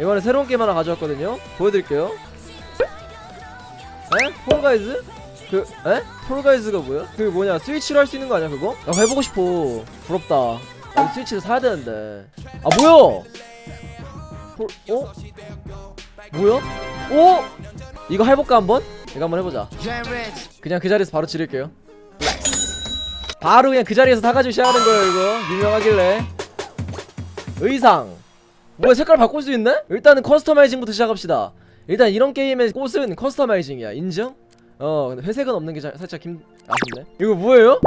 이번에 새로운 게임 하나 가져왔거든요 보여드릴게요 에? 폴가이즈? 그 에? 폴가이즈가 뭐야? 그 뭐냐 스위치로 할 수 있는 거 아니야 그거? 나 해보고 싶어 부럽다 아 스위치를 사야 되는데 아 뭐야 폴.. 어? 뭐야? 오! 이거 해볼까 한번? 이거 한번 해보자 그냥 그 자리에서 바로 지를게요 바로 그냥 그 자리에서 사가지고 시작하는 거예요 이거 유명하길래 의상 뭐야 색깔 바꿀 수 있네? 일단은 커스터마이징부터 시작합시다. 일단 이런 게임의 꽃은 커스터마이징이야. 인정? 어 근데 회색은 없는 게 자- 살짝 힘 아쉽네. 이거 뭐예요?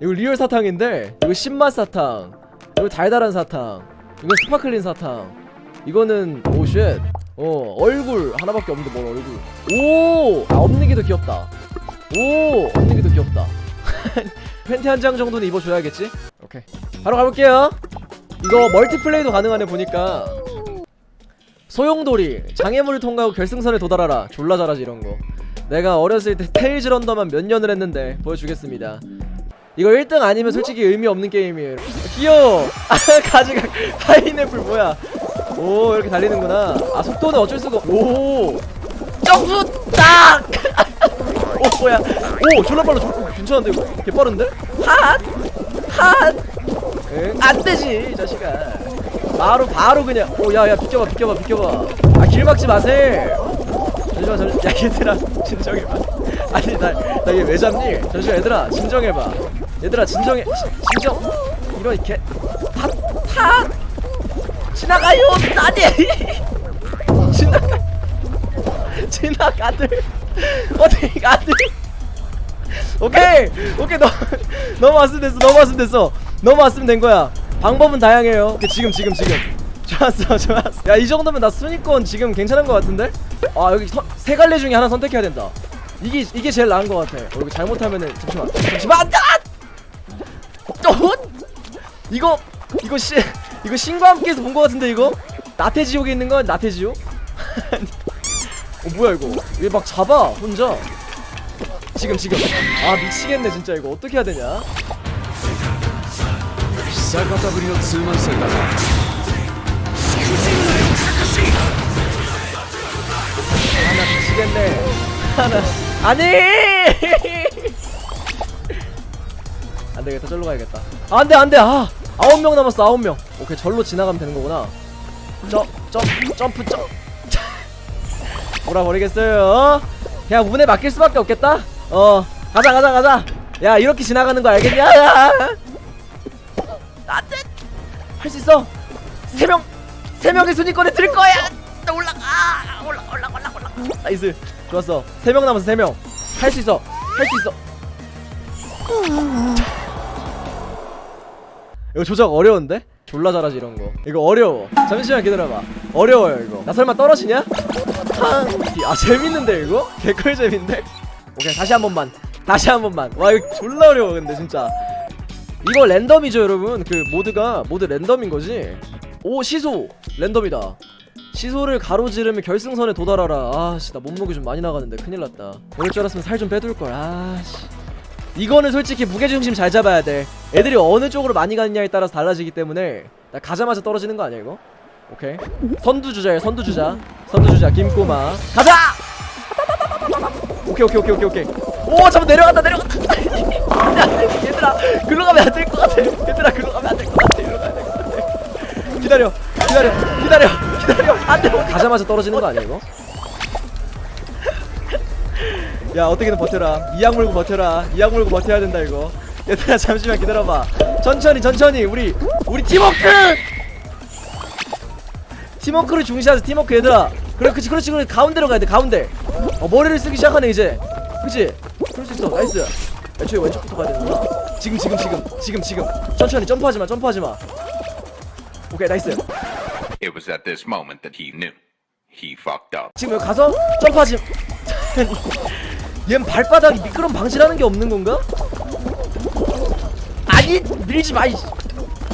이거 리얼 사탕인데 이거 신맛 사탕 이거 달달한 사탕 이거 스파클린 사탕. 이거는 오쉣. 어 얼굴 하나밖에 없는데 뭘 얼굴. 오 아 없는 게 더 귀엽다. 오 없는 게 더 귀엽다. 팬티 한 장 정도는 입어줘야겠지? 오케이. 바로 가볼게요 이거 멀티플레이도 가능하네 보니까. 소용돌이 장애물을 통과하고 결승선에 도달하라. 졸라 잘하지 이런거. 내가 어렸을 때 테일즈 런더만 몇 년을 했는데 보여주겠습니다. 이거 1등 아니면 솔직히 의미 없는 게임이에요. 귀여워! 아 가지가 파인애플 뭐야? 오 이렇게 달리는구나. 아 속도는 어쩔 수가 없- 오! 점프! 딱! 오 뭐야? 오 졸라 빨라. 괜찮은데? 이거? 개 빠른데? 핫! 핫! 응? 안 되지 이 자식아. 바로 바로 그냥 오 야야 비켜봐 비켜봐 비켜봐. 아 길 막지 마세요 잠시만 잠시 야 얘들아 진정해봐. 아니 나나 얘 왜 잡니? 잠시만 얘들아 진정해봐. 얘들아 진정해 지, 진정. 이런 개탑탑 지나가요 아니? 지나가 지나가들. 어디 가들 오케이 오케이 너 넘어왔으면 됐어 넘어왔으면 됐어 넘어왔으면 된 거야. 방법은 다양해요. 오케이, 지금 지금 지금. 좋았어 좋았어. 야 이 정도면 나 순위권 지금 괜찮은 거 같은데? 아 여기 서, 세 갈래 중에 하나 선택해야 된다. 이게 이게 제일 나은 거 같아. 어, 이거 잘못하면은 잠시만. 잠시만. 아! 또 이거 이거 시 이거 신과 함께해서 본 거 같은데 이거? 나태지옥에 있는 건 나태지옥? 어 뭐야 이거? 왜막 잡아 혼자. 지금 지금. 아 미치겠네 진짜 이거. 어떻게 해야 되냐 久方ぶりのツーマン戦だな 하나 미치겠네 하나 아니 안되겠다 절로 가야겠다 아, 안돼 안돼 아 아홉 명 남았어 아홉 명 오케이 절로 지나가면 되는 거구나 점 점프 점프 점 몰아버리겠어요 그냥 운에 맡길 수밖에 없겠다 어 가자 가자 가자 야 이렇게 지나가는 거 알겠냐 안돼! 할 수 있어! 세명 세 명의 순위권에 들 거야! 나 올라가! 올라 올라 올라 올라 나이스! 좋았어. 세 명 남았어 세명할 수 있어. 할 수 있어. 이거 조작 어려운데? 졸라 잘하지 이런 거. 이거 어려워. 잠시만 기다려봐. 어려워요 이거. 나 설마 떨어지냐? 탕아 재밌는데 이거? 개꿀 재밌는데? 오케이 다시 한 번만. 다시 한 번만. 와 이거 졸라 어려워 근데 진짜 이거 랜덤이죠 여러분? 그 모드가 모드 랜덤인 거지? 오 시소! 랜덤이다. 시소를 가로지르면 결승선에 도달하라. 아씨 나 몸무게 좀 많이 나가는데 큰일 났다. 이럴 줄 알았으면 살 좀 빼둘걸. 아씨. 이거는 솔직히 무게중심 잘 잡아야 돼. 애들이 어느 쪽으로 많이 가느냐에 따라서 달라지기 때문에 나 가자마자 떨어지는 거 아니야 이거? 오케이. 선두주자야 선두주자. 선두주자 김꼬마. 가자! 오케이 오케이 오케이 오케이 오케이 오 잠깐 내려간다 내려간다. 얘들아 글로 가면 안 될 것 같아. 얘들아 글로 가면 안 될 것 같아. 일로 가야 될것 같아. 기다려 기다려 기다려 기다려. 안돼 가자마자 떨어지는 거 아니야 이거? 야 어떻게든 버텨라. 이악 물고 버텨라. 이악 물고 버텨야 된다 이거. 얘들아 잠시만 기다려봐. 천천히 천천히 우리 우리 팀워크! 팀워크를 중시하자 팀워크 얘들아. 그래 그치 그렇지 그래 가운데로 가야 돼 가운데. 어 머리를 쓰기 시작하네 이제. 그치 그럴 수 있어. 나이스. 애초에 왼쪽부터 가야 되는구나. 지금 지금 지금 지금 지금. 천천히 점프하지마 점프하지마. 오케이 나이스. It was at this moment that he knew. He fucked up. 지금 여기 가서 점프하지 얜 발바닥이 미끄럼 방지라는 게 없는 건가? 아니 밀지 마 이씨.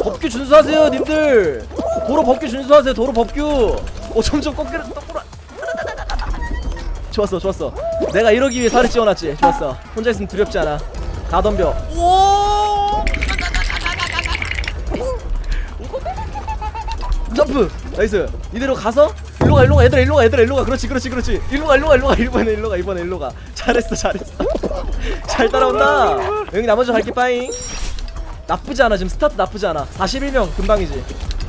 법규 준수하세요 님들. 도로 법규 준수하세요 도로 법규. 어 점점 꺾이는 거꾸로 좋았어 좋았어 내가 이러기 위해 살을 찌워놨지. 좋았어. 혼자 있으면 두렵지 않아. 다 덤벼. 오! 점프! 나이스. 이대로 가서 일로 가 일로 가. 얘들아 일로 가 얘들아 일로 가. 그렇지 그렇지 그렇지. 일로 가 일로 가 일로 가 이번에 일로 가 이번에 일로 가. 잘했어 잘했어. 잘 따라온다. 여기 나머지 갈게. 빠잉. 나쁘지 않아. 지금 스타트 나쁘지 않아. 41명 금방이지.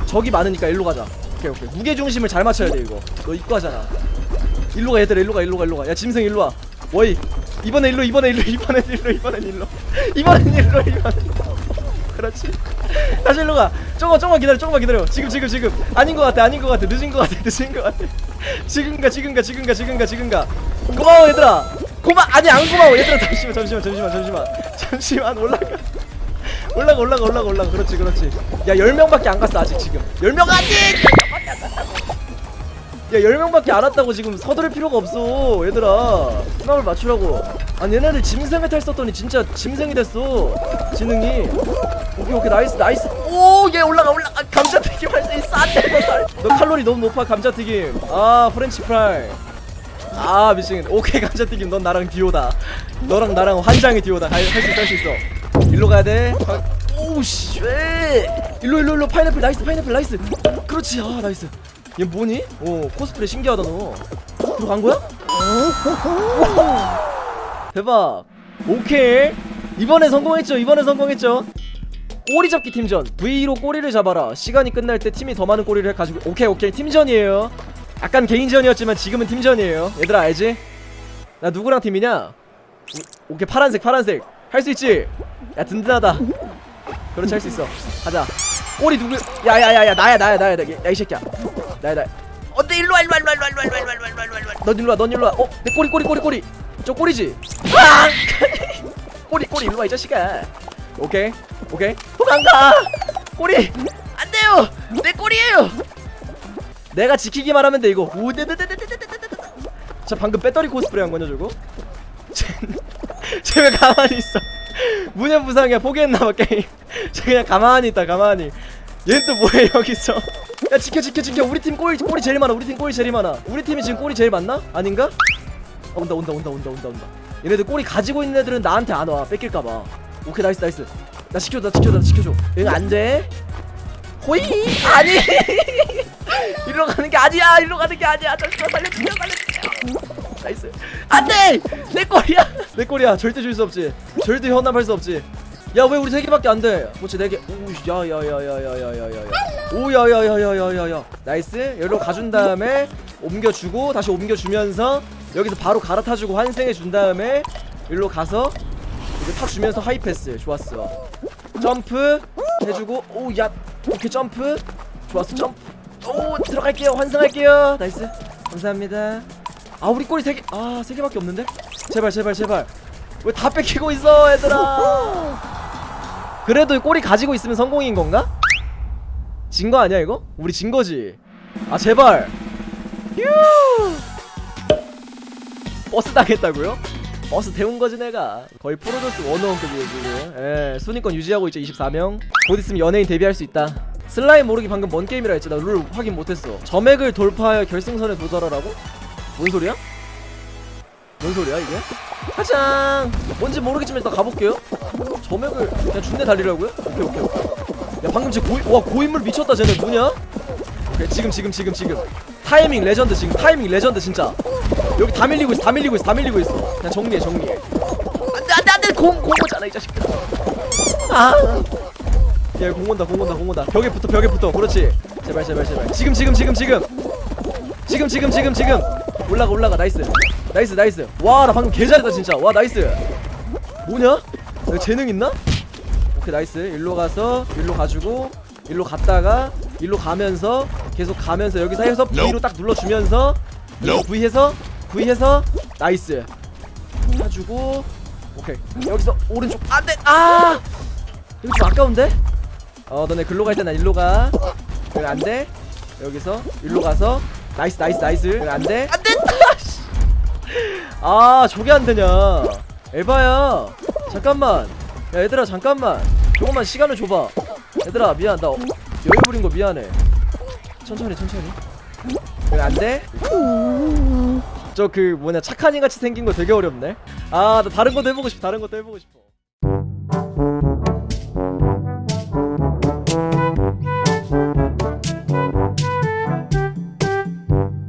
적이 많으니까 일로 가자. 오케이 오케이. 무게 중심을 잘 맞춰야 돼 이거. 너 하잖아 일로 가 얘들아. 일로 가 일로 가 일로 가야 짐승 일로 와. 워이. 이번에 일로 이번에 일로 이번엔 일로 이번엔 일로. 이번엔 일로 이번엔 그렇지? 다시 일로 가. 조금만 조금만 기다려 조금만 기다려. 지금 지금 지금. 아닌 것 같아 아닌 것 같아. 늦은 것 같아 늦은 것 같아. 지금 가 지금 가 지금 가 지금 가 지금 가. 고마워 얘들아. 고마 아니 안 고마워. 얘들아 잠시만 잠시만 잠시만 잠시만. 잠시만 올라가. 올라가 올라가 올라가 올라가. 그렇지 그렇지. 야 10명밖에 안 갔어 아직 지금. 10명 아직 야 10명밖에 안 왔다고 지금 서두를 필요가 없어 얘들아. 수납을 맞추라고. 아니 얘네들 짐승 메탈 썼더니 진짜 짐승이 됐어 지능이. 오케이 오케이 나이스 나이스. 오얘 올라가 올라가. 감자튀김 할 수 있어. 안돼 너, 칼로리 너무 높아 감자튀김. 아 프렌치 프라이. 아 미친 오케이 감자튀김. 넌 나랑 듀오다. 너랑 나랑 환장의 듀오다. 할 수 있어 할 수 있어. 일로 가야 돼. 오우 씨. 일로 일로 일로. 파인애플 나이스 파인애플 나이스. 그렇지. 아 나이스 얘 뭐니? 오 코스프레 신기하다 너. 들어간 거야? 오, 대박. 오케이. 이번에 성공했죠 이번에 성공했죠. 꼬리 잡기 팀전. V로 꼬리를 잡아라. 시간이 끝날 때 팀이 더 많은 꼬리를 가지고 오케이 오케이. 팀전이에요. 약간 개인전이었지만 지금은 팀전이에요. 얘들아 알지? 나 누구랑 팀이냐? 오, 오케이 파란색 파란색. 할 수 있지? 야 든든하다. 그렇지 할 수 있어. 가자. 꼬리 누구 야야야야 나야 나야 나야. 야이 새끼야 나야 어때 일로 와 일로 와 일로 와 일로 와 일로 와 일로 와 일로 와 일로 와 일로 와넌 일로 와넌 일로 와어내 꼬리 꼬리 꼬리 꼬리 저 꼬리지 아! 꼬리 꼬리 일로 와이 자식아 오케이 오케이 도망가 꼬리 안 돼요 내 꼬리예요 내가 지키기만 하면 돼 이거 우데데데데데데데데데 저 방금 배터리 코스프레 한 거냐 저거 쟤왜 가만히 있어 무념무상이야 포기했나봐 게임 쟤 그냥 가만히 있다 가만히 얘는 또 뭐해 여기서 야 지켜 지켜 지켜. 우리 팀 꼬리 꼬리 제일 많아. 우리 팀 꼬리 제일 많아. 우리 팀이 지금 꼬리 제일 많나? 아닌가? 어, 온다 온다 온다 온다 온다 온다. 얘네들 꼬리 가지고 있는 애들은 나한테 안 와. 뺏길까봐. 오케이 나이스 나이스. 나 지켜줘 나 지켜줘 나 지켜줘. 얘는 안돼? 호이! 아니! 이리로 가는 게 아니야. 이리로 가는 게 아니야. 잠시만 살려주세요 살려주세요. 나이스. 안돼! 내 꼬리야. 내 꼬리야. 절대 줄 수 없지. 절대 현남할 수 없지 야 왜 우리 세 개밖에 안 돼 그렇지 네 개 오야야야야야야야야야 오야야야야야야야 나이스 여기로 가준 다음에 옮겨주고 다시 옮겨주면서 여기서 바로 갈아타주고 환생해 준 다음에 일로 가서 이제 타 주면서 하이패스 좋았어 점프 해주고 오야 오케이 점프 좋았어 점프 오 들어갈게요 환승할게요 나이스 감사합니다 아 우리 꼬리 세개아세 개밖에 없는데 제발 제발 제발 왜 다 뺏기고 있어 얘들아 그래도 꼬리 가지고 있으면 성공인 건가? 진 거 아니야 이거? 우리 진 거지 아 제발 휴 버스 당했다고요? 버스 태운 거지 내가 거의 프로듀스 원어원급이에요 지금 예 순위권 유지하고 있죠 24명 곧 있으면 연예인 데뷔할 수 있다 슬라임 모르기 방금 뭔 게임이라 했지 나 룰 확인 못했어 점액을 돌파하여 결승선에 도달하라고? 뭔 소리야? 뭔 소리야 이게? 가장 뭔지 모르겠지만 일단 가볼게요. 점액을 그냥 준내 달리라고요? 오케이 오케이 오케이. 야 방금 쟤 고인 와 고인물 미쳤다 쟤네. 뭐냐? 오케이 지금 지금 지금 지금. 타이밍 레전드 지금 타이밍 레전드 진짜. 여기 다 밀리고 있어 다 밀리고 있어 다 밀리고 있어. 그냥 정리해 정리해. 안돼 안돼 안돼! 공 공오잖아 이 자식들. 아야공 온다 공 온다 공 온다. 벽에 붙어 벽에 붙어. 그렇지. 제발 제발 제발. 지금 지금 지금 지금. 지금 지금 지금 지금. 올라가 올라가. 나이스 나이스 나이스. 와 나 방금 개 잘했다 진짜. 와 나이스. 뭐냐? 너 재능 있나? 오케이 나이스. 일로 가서 일로 가지고 일로 갔다가 일로 가면서 계속 가면서 여기서 해서 V로 딱 눌러주면서 여기서 V 해서 V 해서 나이스. 해주고 오케이. 여기서 오른쪽 안돼! 아! 여기 좀 아까운데? 어 너네 글로 갈 때 난 일로 가. 그래 안돼. 여기서 일로 가서 나이스 나이스 나이스. 그래 안돼. 안돼 아 저게 안 되냐? 에바야. 잠깐만. 야 얘들아 잠깐만. 조금만 시간을 줘봐. 얘들아 미안. 나 어- 여유 부린 거 미안해. 천천히 천천히. 왜 안돼? 저 그 뭐냐 착한 이 같이 생긴 거 되게 어렵네. 아 나 다른 것도 해보고 싶어 다른 것도 해보고 싶어